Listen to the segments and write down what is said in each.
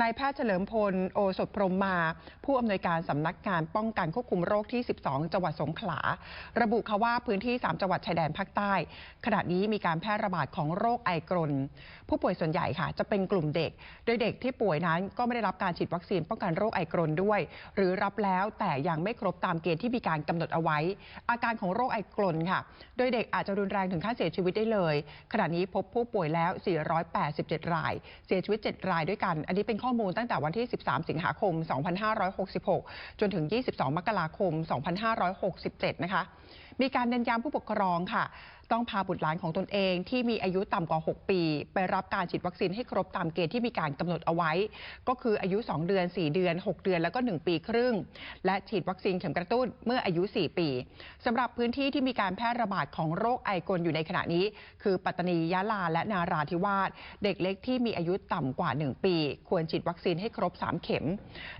นายแพทย์เฉลิมพลโอสถพรมมา ผู้อำนวยการสำนักงานป้องกันควบคุมโรคที่ 12 จังหวัดสงขลา ระบุค่ะว่าพื้นที่ 3 จังหวัดชายแดนภาคใต้ ขณะนี้มีการแพร่ระบาดของโรคไอกรน ผู้ป่วยส่วนใหญ่ค่ะ จะเป็นกลุ่มเด็ก โดยเด็กที่ป่วยนั้นก็ไม่ได้รับการฉีดวัคซีนป้องกันโรคไอกรนด้วย หรือรับแล้วแต่ยังไม่ครบตามเกณฑ์ที่มีการกำหนดเอาไว้ อาการของโรคไอกรนค่ะ โดยเด็กอาจจะรุนแรงถึงขั้นเสียชีวิตได้เลย ขณะนี้พบผู้ป่วยแล้ว 487 ราย เสียชีวิต 7 รายด้วยกัน อันนี้เป็นข้อมูลตั้งแต่วันที่ 13 สิงหาคม 2566 จนถึง 22 มกราคม 2567 นะคะ มีการเน้นย้ำผู้ปกครองค่ะต้องพาบุตรหลานของตนเองที่มีอายุต่ำกว่า 6 ปี ไปรับการฉีดวัคซีนให้ครบตามเกณฑ์ที่มีการกำหนดเอาไว้ ก็คืออายุ 2 เดือน 4 เดือน 6 เดือน แล้วก็ 1 ปีครึ่ง และฉีดวัคซีนเข็มกระตุ้นเมื่ออายุ 4 ปีสำหรับพื้นที่ที่มีการแพร่ระบาดของโรคไอกลอยู่ในขณะนี้ คือปัตตานียะลาและนาราธิวาสเด็กเล็กที่มีอายุต่ำกว่า 1 ปี ควรฉีดวัคซีนให้ครบ 3 เข็ม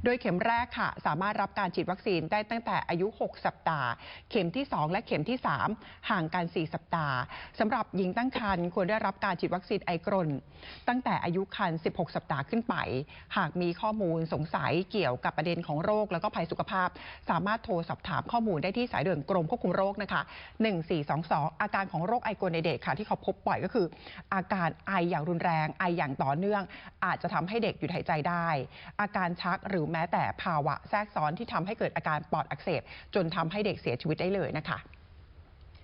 โดยเข็มแรกค่ะ สามารถรับการฉีดวัคซีนได้ตั้งแต่อายุ 6 สัปดาห์ เข็มที่ 2 และเข็มที่ 3 ห่างกัน 4 สัปดาห์สำหรับหญิงตั้งครรภ์ควรได้รับการฉีดวัคซีนไอกรนตั้งแต่อายุครรภ์16 สัปดาห์ขึ้นไป หากมีข้อมูลสงสัยเกี่ยวกับประเด็นของโรค แล้วก็ภัยสุขภาพ สามารถโทรสอบถามข้อมูลได้ที่สายด่วนกรมควบคุมโรคนะคะ1422 อาการของโรคไอกรนในเด็กค่ะ ที่เขาพบบ่อยก็คือ อาการไออย่างรุนแรงไออย่างต่อเนื่อง อาจจะทำให้เด็กหยุดหายใจได้ อาการชักหรือแม้แต่ภาวะแทรกซ้อนที่ทำให้เกิดอาการปอดอักเสบจนทำให้เด็กเสียชีวิตได้เลยนะคะ